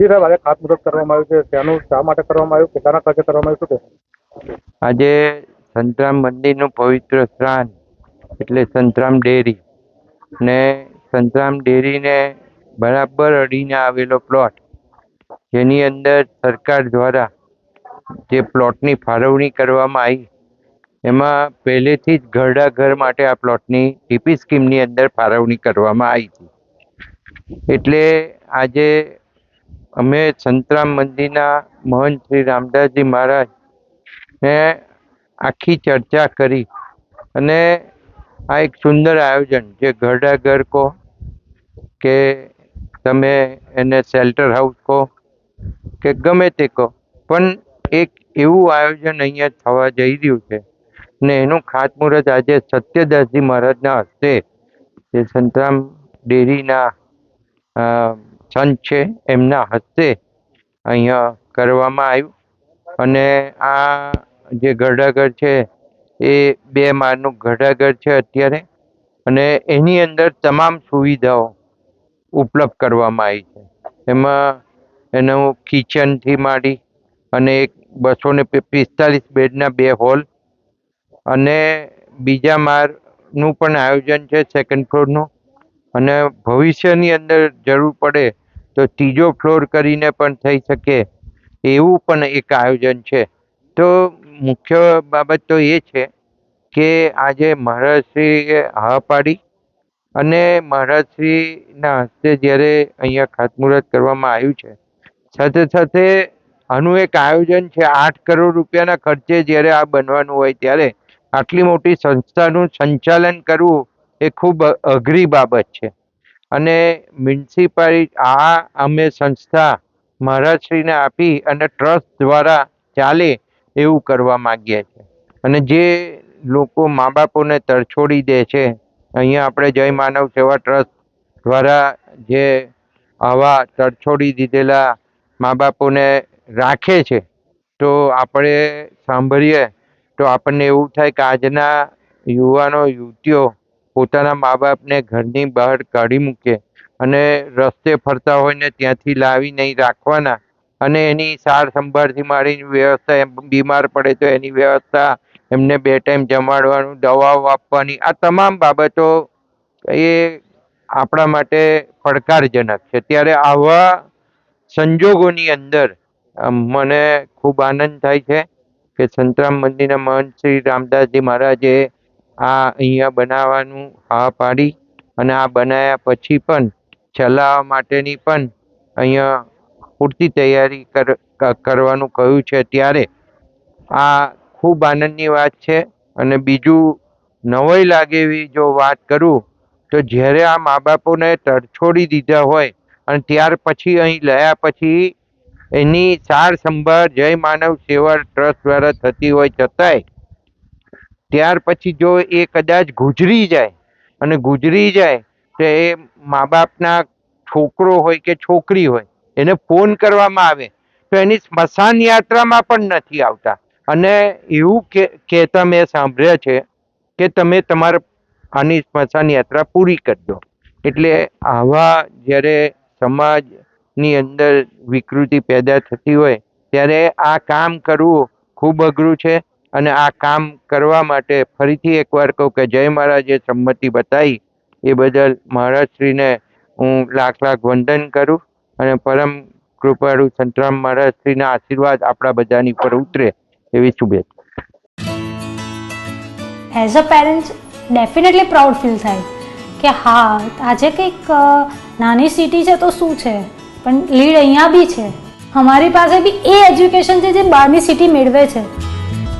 જી સાહેબ આજે ખાતમુહૂર્ત કરવામાં આવ્યું છે. તેનું શા માટે કરવામાં આવ્યું? ખર્ચે કરવામાં આવ્યું. શું આજે સંતરામ મંદિરનું પવિત્ર સ્નાન એટલે સંતરામ ડેરી. ને સંતરામ ડેરીને બરાબર અડીને આવેલો પ્લોટ જેની અંદર સરકાર દ્વારા જે પ્લોટની ફાળવણી કરવામાં આવી, એમાં પહેલેથી જ ઘરડા ઘર માટે આ પ્લોટની ટીપી સ્કીમની અંદર ફાળવણી કરવામાં આવી હતી. એટલે આજે અમે સંતરામ મંદિરના મહંત શ્રી રામદાસજી મહારાજ ને આખી ચર્ચા કરી અને આ એક સુંદર આયોજન જે ઘરડા ઘર કહો કે તમે એને શેલ્ટર હાઉસ કહો કે ગમે તે કહો, પણ એક એવું આયોજન અહીંયા થવા જઈ રહ્યું છે ને એનું ખાતમુહૂર્ત આજે સત્યદાસજી મહારાજના હસ્તે જે સંતરામ ડેરીના સંત છે એમના હસ્તે અહીંયા કરવામાં આવ્યું. અને આ જે ઘરડાઘર છે એ બે માળનું ઘરડાઘર છે અત્યારે. અને એની અંદર તમામ સુવિધાઓ ઉપલબ્ધ કરવામાં આવી છે. એમાં એનું કિચનથી માંડી અને એક બસો ને પિસ્તાલીસ બેડના બે હોલ અને બીજા માળનું પણ આયોજન છે સેકન્ડ ફ્લોરનું અને ભવિષ્યની અંદર જરૂર પડે તો ત્રીજો ફ્લોર કરીને પણ થઈ શકે એવું પણ એક આયોજન છે. તો મુખ્ય બાબત તો એ છે કે આજે મહારાજશ્રીએ હા પાડી અને મહારાજશ્રીના હસ્તે જ્યારે અહીંયા ખાતમુહૂર્ત કરવામાં આવ્યું છે, સાથે સાથે આનું એક આયોજન છે આઠ કરોડ રૂપિયાના ખર્ચે જ્યારે આ બનવાનું હોય ત્યારે આટલી મોટી સંસ્થાનું સંચાલન કરવું એ ખૂબ અઘરી બાબત છે. અને મ્યુનિસિપાલિટી આ અમે સંસ્થા મહારાજશ્રીને આપી અને ટ્રસ્ટ દ્વારા ચાલે એવું કરવા માગીએ છીએ. અને જે લોકો મા બાપોને તરછોડી દે છે, અહીંયા આપણે જય માનવ સેવા ટ્રસ્ટ દ્વારા જે આવા તરછોડી દીધેલા મા બાપોને રાખે છે, તો આપણે સાંભળીએ, તો આપણને એવું થાય કે આજના યુવાનો, યુવતીઓ પોતાના મા બાપને ઘરની બહાર કાઢી મૂકે અને રસ્તે ફરતા હોય ને ત્યાંથી લાવી નહીં રાખવાના અને એની સાર સંભાળથી માંડીને વ્યવસ્થા એમ બીમાર પડે તો એની વ્યવસ્થા એમને બે ટાઈમ જમાડવાનું, દવાઓ આપવાની, આ તમામ બાબતો એ આપણા માટે પડકારજનક છે. ત્યારે આવા સંજોગોની અંદર મને ખૂબ આનંદ થાય છે કે સંતરામ મંદિરના મહંત શ્રી રામદાસજી મહારાજે આ અહીંયા બનાવવાનું હા પાડી અને આ બનાવ્યા પછી પણ ચલાવવા માટેની પણ અહીંયા પૂરતી તૈયારી કર કરવાનું કહ્યું છે ત્યારે. આ ખૂબ આનંદની વાત છે અને બીજું નવાઈ લાગે એવી જો વાત કરું તો જ્યારે આ મા બાપોને તરછોડી દીધા હોય અને ત્યાર પછી અહીં લયા પછી એની સાર સંભાળ જય માનવ સેવા ટ્રસ્ટ દ્વારા થતી હોય છતાંય ત્યાર પછી જો એ કદાચ ગુજરી જાય અને ગુજરી જાય તો એ મા બાપના છોકરો હોય કે છોકરી હોય, એને ફોન કરવામાં આવે, તો એની સ્મશાન યાત્રામાં પણ નથી આવતા. અને એવું કે, કહેતા મેં સાંભળ્યા છે કે તમે તમારા, આની સ્મશાન યાત્રા પૂરી કરજો. એટલે આવા જ્યારે સમાજની અંદર વિકૃતિ પેદા થતી હોય, ત્યારે આ કામ કરવું ખૂબ અઘરું છે. અને આ કામ કરવા માટે ફરીથી એકવાર કહું કે જય મહારાજે સંમતિ બતાવી. એ બદલ મહારાજશ્રીને હું લાખ લાખ વંદન કરું અને પરમ કૃપાળુ સંતરામ મહારાજશ્રીના આશીર્વાદ આપણા બધાની પર ઉતરે એવી શુભેચ્છા. As a parents definitely proud feel થાય કે હા, આજે કંઈક નાની સિટી છે તો શું છે? પણ લીડ અહીંયા બી છે. અમારી પાસે બી એ એજ્યુકેશન છે જે બહારની સિટી મેળવે છે.